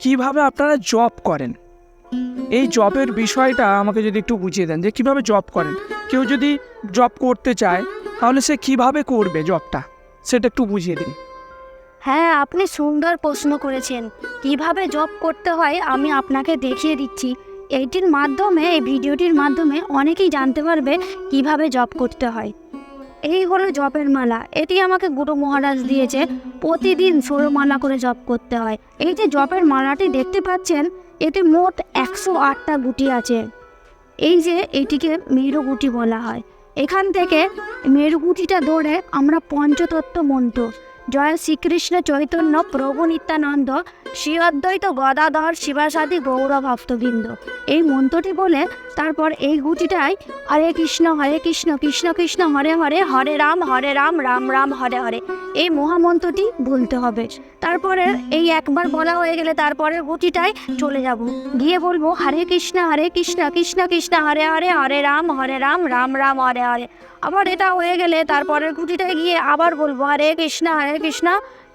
কীভাবে আপনারা জব করেন? এই জবের বিষয়টা আমাকে যদি একটু বুঝিয়ে দেন যে কীভাবে জব করেন। কেউ যদি জব করতে চায়, তাহলে সে কীভাবে করবে জবটা সেটা একটু বুঝিয়ে দিন। হ্যাঁ আপনি সুন্দর প্রশ্ন করেছেন। কীভাবে জব করতে হয় আমি আপনাকে দেখিয়ে দিচ্ছি। এইটির মাধ্যমে, এই ভিডিওটির মাধ্যমে অনেকেই জানতে পারবে কীভাবে জব করতে হয়। এই হলো জপের মালা। এটি আমাকে গুরু মহারাজ দিয়েছে। প্রতিদিন ষোলো মালা করে জপ করতে হয়। এই যে জপের মালাটি দেখতে পাচ্ছেন, এতে মোট একশো আটটা গুটি আছে। এই যে এটিকে মেরুগুটি বলা হয়। এখান থেকে মেরুগুটিটা ধরে আমরা পঞ্চতত্ত্ব মন্ত্র জয় শ্রীকৃষ্ণ চৈতন্য প্রভু নিত্যানন্দ, শ্রী অদ্বৈত গদাধর শিবাসাদি গৌর ভক্তবৃন্দ এই মন্ত্রটি বলে, তারপর এই গুটিটাই, হরে কৃষ্ণ হরে কৃষ্ণ কৃষ্ণ কৃষ্ণ, হরে হরে হরে রাম হরে রাম রাম রাম, হরে হরে। এই মহামন্ত্রটি বলতে হবে। তারপরে এই একবার বলা হয়ে গেলে তারপরে গুটিটাই চলে যাব। গিয়ে বলব, হরে কৃষ্ণ হরে কৃষ্ণ কৃষ্ণ কৃষ্ণ, হরে হরে হরে রাম হরে রাম রাম রাম, হরে হরে। আবার এটা হয়ে গেলে তারপরের গুটিটায় গিয়ে আবার বলব, হরে কৃষ্ণ, হরে কৃষ্ণ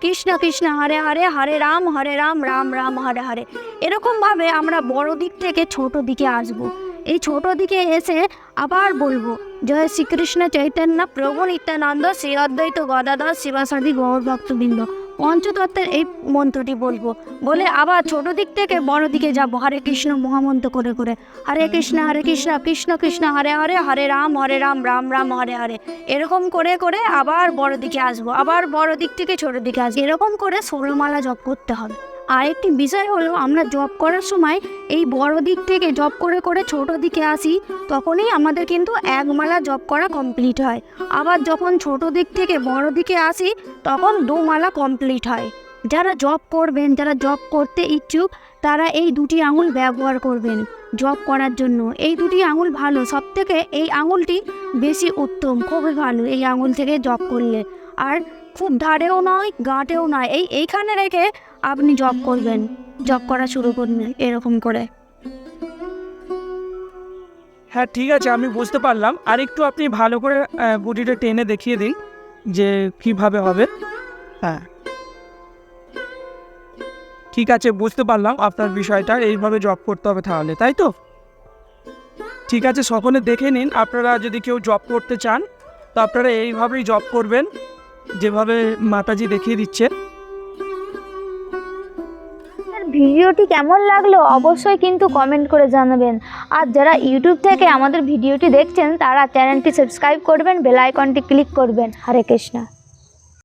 কৃষ্ণ কৃষ্ণ, হরে হরে হরে রাম হরে রাম রাম রাম, হরে হরে। এরকমভাবে আমরা বড় দিক থেকে ছোট দিকে আসব। এই ছোট দিকে এসে আবার বলব, জয় শ্রীকৃষ্ণ চৈতন্য প্রভু নিত্যানন্দ, শ্রী অদ্বৈত গদাধর শিবাসাদি গৌর ভক্তবৃন্দ পঞ্চতত্ত্বের এই মন্ত্রটি বলব। বলে আবার ছোট দিক থেকে বড় দিকে যাব। হরে কৃষ্ণ, মহামন্ত্র করে করে। হরে কৃষ্ণ হরে কৃষ্ণ কৃষ্ণ কৃষ্ণ, হরে হরে হরে রাম হরে রাম রাম রাম, হরে হরে। এরকম করে করে আবার বড় দিকে আসব। আবার বড় দিক থেকে ছোট দিকে আসব। এরকম করে সৌরমালা জপ করতে হবে। আরেকটি বিষয় হলো, আমরা জব করার সময় এই বড় দিক থেকে জব করে করে ছোট দিকে আসি, তখনই আমাদের কিন্তু এক মালা জব করা কমপ্লিট হয়। আবার যখন ছোট দিক থেকে বড় দিকে আসি, তখন দু মালা কমপ্লিট হয়। যারা জব করবেন, যারা জব করতে ইচ্ছুক, তারা এই দুটি আঙুল ব্যবহার করবেন জব করার জন্য। এই দুটি আঙুল ভালো সব থেকে এই আঙুলটি বেশি উত্তম, খুবই ভালো এই আঙুল থেকে জব করলে। আর খুব ধারেও নয়, গাঁটেও নয়। এই, এইখানে রেখে আপনি জব করবেন। জব করা শুরু করবেন, এরকম করে। হ্যাঁ ঠিক আছে, আমি বুঝতে পারলাম। আর একটু আপনি ভালো করে গুটিটা টেনে দেখিয়ে দিন যে কীভাবে হবে। হ্যাঁ। ঠিক আছে, বুঝতে পারলাম আপনার বিষয়টা। এইভাবে জব করতে হবে তাহলে, তাই তো? ঠিক আছে, সকলে দেখে নিন। আপনারা যদি কেউ জব করতে চান, তো আপনারা এইভাবেই জব করবেন। যেভাবে মাতাজি দেখিয়ে দিচ্ছে। ভিডিওটি কেমন লাগল অবশ্যই কিন্তু কমেন্ট করে জানাবেন। আর যারা ইউটিউব থেকে আমাদের ভিডিওটি দেখছেন, তারা চ্যানেলটি সাবস্ক্রাইব করবেন বেল আইকনটি ক্লিক করবেন। হরে কৃষ্ণা।